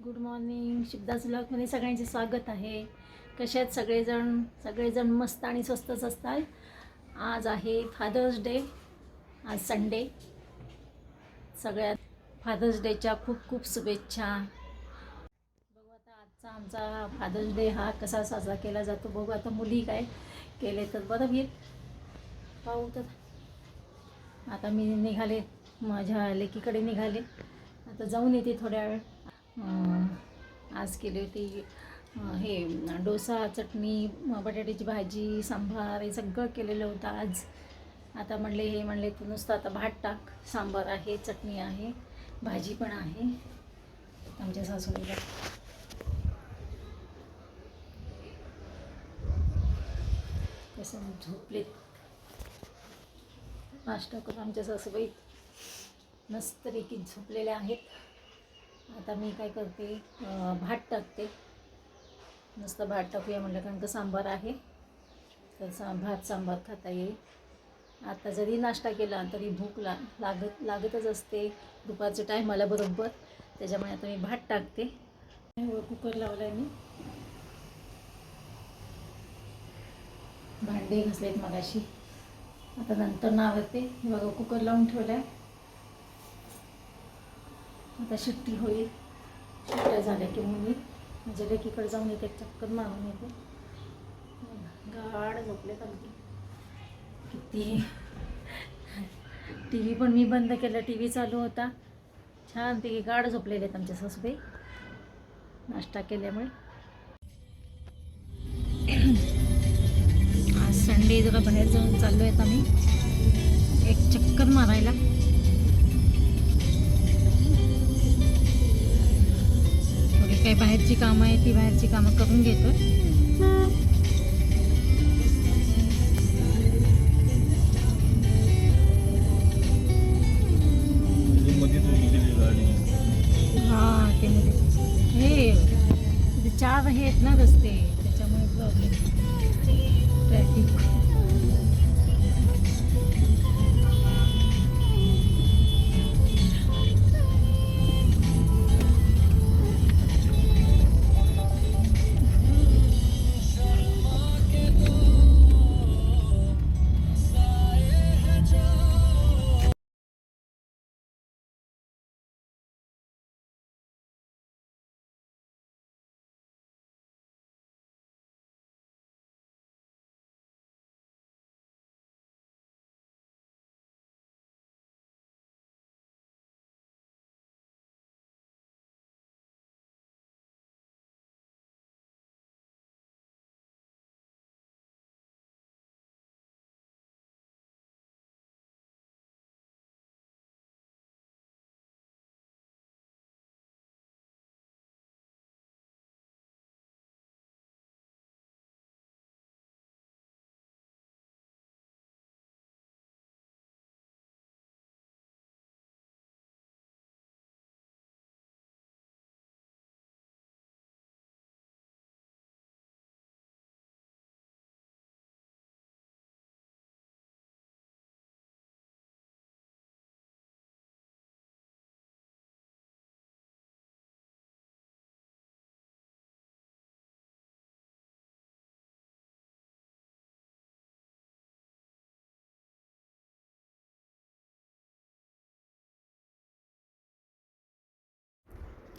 Good morning शिबदास ब्लॉगमध्ये सगळ्यांचे स्वागत आहे. कसे आहेत सगळेजण? सगळेजण मस्त आणि स्वस्तच असतात. आज आहे फादर्स डे आज संडे सगळ्यात फादर्स डेच्या खूप खूप शुभेच्छा. बघू आता आजचा आमचा फादर्स डे हा कसा साजरा केला जातो. बघू आता मुली काय केले तर. बरं मी पाहू तर. आता मी निघाले. माझ्या लेकीकडे निघाले. आता जाऊन येते थोड्या वेळ. आज केली होती हे डोसा चटणी बटाट्याची भाजी सांबार हे सगळं केलेलं होतं आज. आता म्हणले हे म्हणले तू नुसतं आता भात टाक. सांबार आहे चटणी आहे भाजी पण आहे. आमच्या सासूला कसं झोपलेत नाश्ता करून आमच्या सासूबाई मस्तपैकी झोपलेल्या आहेत. आता मी काय करते भात टाकते. नुसतं भात टाकूया म्हटलं कारण का सांबार आहे. तर सा भात सांबार खाता येईल. आता जरी नाश्ता केला तरी भूक ला लागत लागतच असते. दुपारच्या टायमाला बरोबर. त्याच्यामुळे आता मी भात टाकते. कुकर लावला आहे मी. भांडे घासलेत मगाशी. आता नंतर नावते हे बघा कुकर लावून ठेवला आहे आता सुट्टी होईल. सुट्ट्या झाल्या की मग मी माझ्या म्हणजे लेकीकडे जाऊन येते एक चक्कर मारून येते. गाड झोपलेत अगदी किती? टी व्ही पण मी बंद केला. टी व्ही चालू होता. छान ती गाड झोपलेले आहेत आमच्या सासूबाई. नाश्ता केल्यामुळे. आज संडे जरा बाहेर जाऊन चाललो आहेत आम्ही एक चक्कर मारायला. काही बाहेरची कामं आहे ती बाहेरची कामं करून घेतो गाडी हां ते मध्ये. हे चार हे आहेत ना रस्ते त्याच्यामुळे प्रॉब्लेम ट्रॅफिक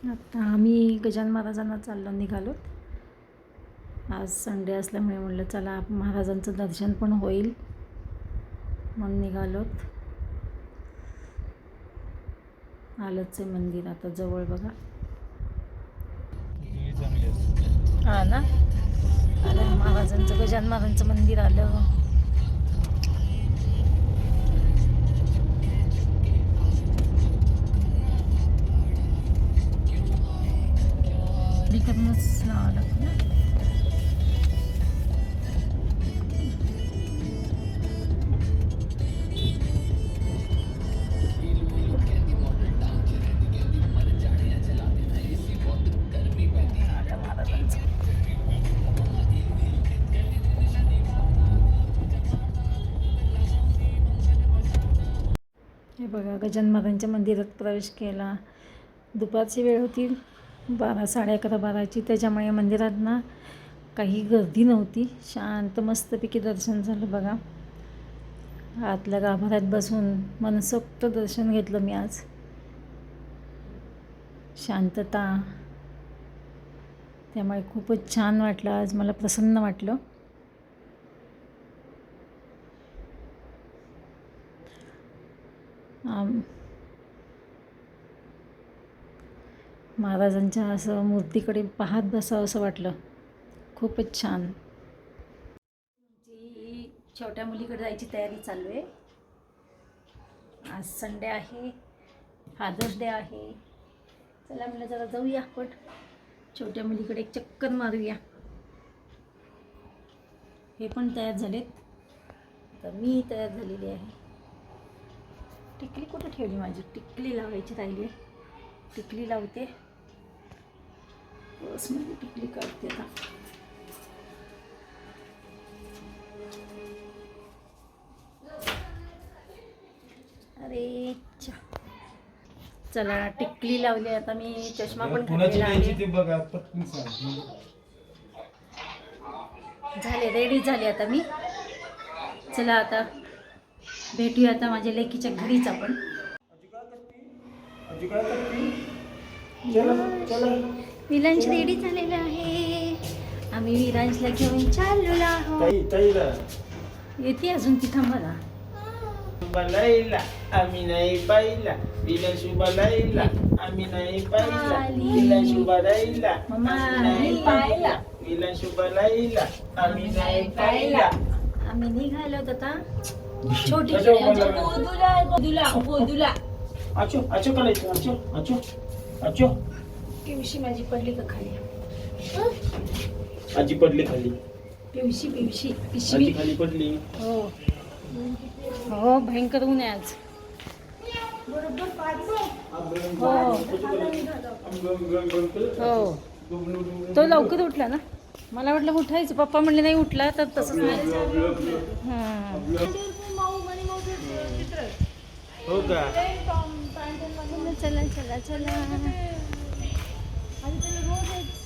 आता आम्ही गजान महाराजांना चाललो निघालो. आज संडे असल्यामुळे म्हणलं चला महाराजांचं दर्शन पण होईल. म्हणून निघालोत आलंच आहे मंदिर आता जवळ बघा. हा ना? आलं महाराजांचं गजान महाराजांचं मंदिर आलं. करूनच लागतं ना हे बघा गजान मंदिरात प्रवेश केला. दुपारची वेळ होती. बारा साडे अकरा बाराची. त्याच्यामुळे मंदिरात ना काही गर्दी नव्हती. शांत मस्तपैकी दर्शन झालं बघा. आतल्या गाभाऱ्यात बसून मनसोक्त दर्शन घेतलं मी आज. शांतता. त्यामुळे खूपच छान वाटलं आज. मला प्रसन्न वाटलं. आम- महाराजांच्या असं मूर्तीकडे पाहत बसावं असं वाटलं. खूपच छान. जी छोट्या मुलीकडे जायची तयारी चालू आहे. आज संडे आहे फादर्स डे आहे. चला मला जरा जाऊया आपण. छोट्या मुलीकडे एक चक्कर मारूया. हे पण तयार झालेत. तर मी तयार झालेली आहे. टिकली कुठं ठेवली माझी? टिकली लावायची राहिली. आहे टिकली लावते. पर्समध्ये टिकली काढते आता? अरे चा. चला टिकली लावली. आता मी चष्मा पण घातलेला आहे. झाले रेडी झाले आता मी. चला आता भेटूया आता माझ्या लेकीच्या घरीच आपण. विरांश रेडी झालेला आहे. आम्ही विरांशला घेऊन चाललेलो आहोत. ताई ताईला. येते अजून तिथं मला शुभालाईला आम्ही नाही पाहिला. तिला शुभालाईला आम्ही नाही पाहिला. तिला आम्ही नाही. पाहिला. तिला शुभालाईला आम्ही नाही पाहिला. आम्ही निघालो आता. छोटी आचो आचो करायचं आचो आचो आचो पिवशी माझी पडली का खाली? आजी पडली खाली. पिवशी पिवशी आजी पिशवी खाली पडली. हो. हो भयंकर ऊन आहे आज. हो. हो तो लवकर उठला ना? मला वाटलं उठायचं. पप्पा म्हणले नाही उठला. तर तसंच नाही. हो का? चला चला चला.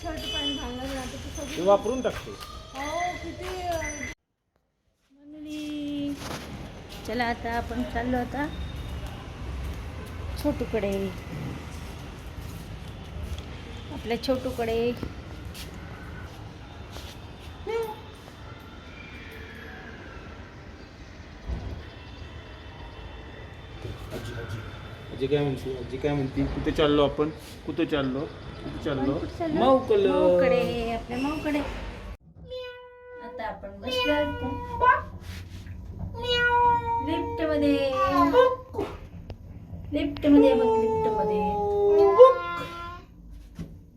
ते वापरून टाकते. मंडळी, चला आता आपण चाललो आता. छोटूकडे. आपल्या छोटूकडे. आजी काय म्हणते? आजी काय म्हणते? कुठे चाललो आपण? कुठे चाललो? कुठे चाललो? माऊकल माऊकडे आपल्या माऊकडे आता आपण बसलो लिफ्टमध्ये लिफ्टमध्ये बघ लिफ्टमध्ये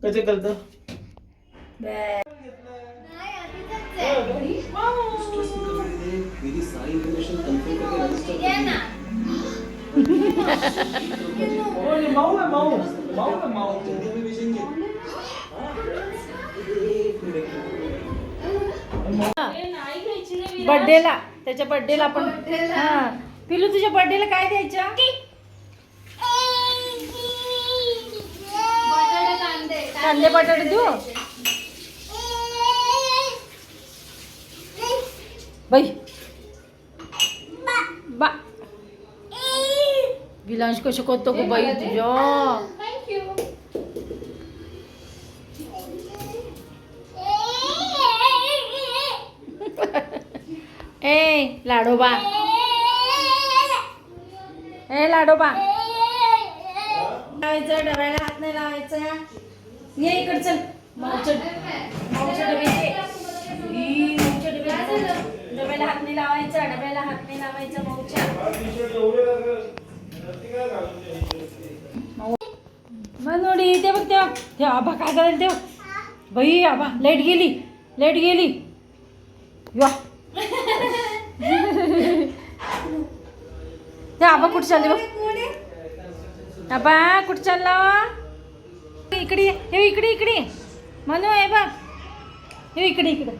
कसे करतं. माऊ आहे माऊ माऊ आहे माऊ बर्थडेला त्याच्या बर्थडेला आपण हा. पिलू तुझ्या बर्थडेला काय द्यायचं? कांदे बटाटे देऊ? बाई बा विलांश कशी करतो गो बाई तुझ्या ए लाडोबा ए लाडोबा लावायचं डब्याला हात नाही लावायचा. ये इकडे चल. मावच्या मावच्या डबे ई, मावच्या डब्याला डब्याला हात नाही लावायचा डब्याला हात नाही लावायचा मावच्या मनोडी ते बघ ते बघ ते आबा काय करायला ते बघ बाई आबा लाइट गेली. लाइट गेली. वा. ते आबा कुठे चालले बघ. आबा कुठे चालला इकडे ये. हे इकडे इकडे. मनू आहे बघ. हे इकडे इकडे.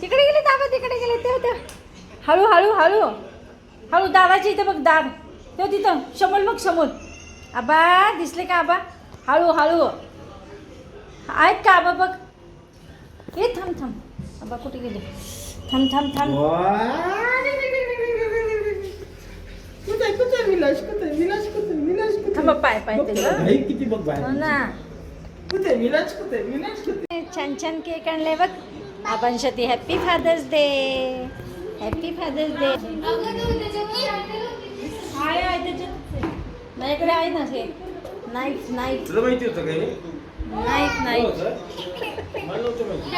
तिकडे गेले दाबा तिकडे गेले. तेव्हा तेव्हा. हळू हळू हळू. हळू दादाची इथे बघ दार तेव्हा तिथं. समोर बघ समोर आबा दिसले का आबा? हळू हळू. ऐक का आबा बघ हे थांब थांब. आबा कुठे गेले? थांब थांब थांब. कुठे कुठे? पाय पाय किती बघ हो बाहेर ना. कुठे? विलास कुठे? विलास कुठे? छान छान केक आणले बघ. आपण शती happy father's day happy father's day आहे आहे त्याच्यात. माझ्याकडे आहे ना नाईफ नाईफ तुला माहिती होतं काय नाईफ नाईफ मला नव्हतं माहिती.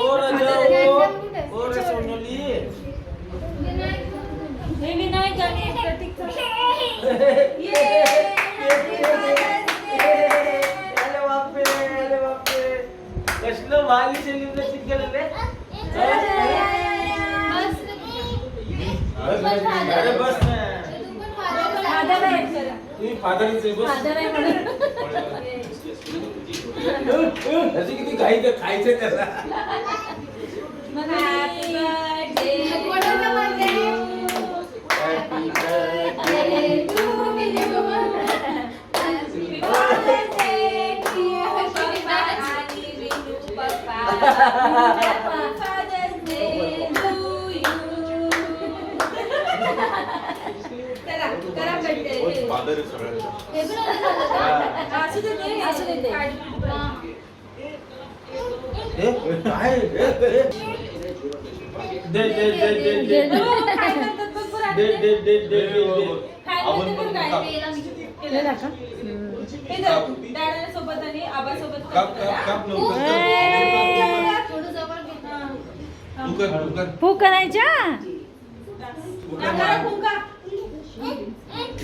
ओ राजा, ओ, ओ रे सोनाली. हे विनायक आणि प्रतीकचं अरे बापरे, अरे बापरे. कसलं भारी सेलिब्रेशन केलं रे. अरे बस ना. फादर आहे तुम्ही फादरचे बस फादर आहे म्हणून. त्याची किती घाई तर खायचं त्याला. Happy birthday Happy birthday. Father सगळ्यांचा असू दे ते, असू दे ते. हे? काय? हे? दे दे दे दे दे. दे दे. दे दे दे दे आपण पण काप दाखव. सोबत आणि आबासोबत काप काप काप लवकर ए! तू कर तू कर फू करायच्या नाकाला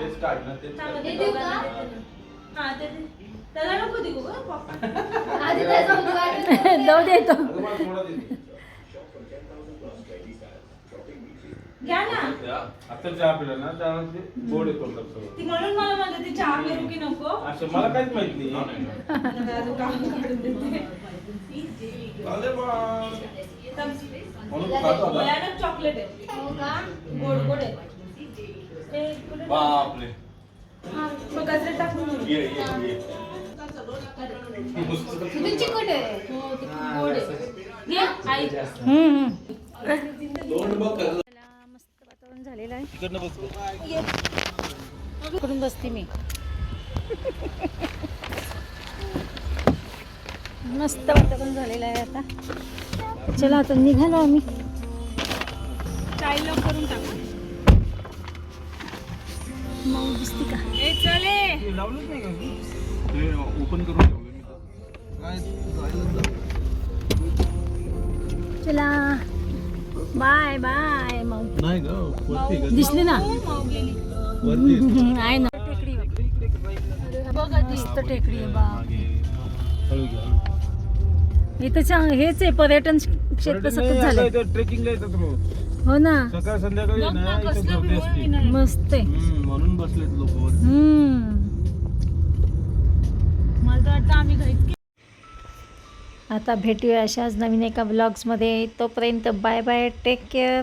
तेच काढ ना तेच थांबा, काढ. ते देऊ का? हा, ते दे. त्याला नको देऊ गं, पप्पा. आधी त्याचं उद्घाटन जाऊ देतो अगं मला थोडा दे. घ्या ना या. आता चहा पिला ना त्यामुळे ते गोड येतो सगळं ती म्हणून मला म्हणते ती चहा की नको असं मला काहीच माहीत नाही आता अजून काम काढून देते. अरे बा. म्हणून खातो आता भयानक चॉकलेट आहे हो का गोड गोड आहे ते कुठे बापरे. मग कचरे टाकून देऊ. ये ये ये. किती चिकट आहे? हो, ते खूप गोड आहे. घे, आई. हम्म, हम्म. तोंड बघ कसं. मस्त वातावरण झालेलं आहे. इकडून बसते मी. मस्त वातावरण झालेलं आहे आता. चला आता निघालो आम्ही. चाय लॉक करून टाकू. मऊ दिसते का? ओपन करून चला. Bye bye. मग दिसली ना? आहे ना? टेकडी बघा मस्त टेकडी आहे बा इथं हेच आहे पर्यटन क्षेत्र सतत झालं ट्रेकिंगला हो ना. सकाळ संध्याकाळी बघ ना ना, इथं कसलं गर्दी view असते आहे ना. मस्त आहे. हम्म, म्हणून बसलेत लोक हम्म. मला तर वाटतं आम्ही घरीच आता भेटूया अशाच नवीन एका ब्लॉग्समध्ये तोपर्यंत बाय बाय टेक केअर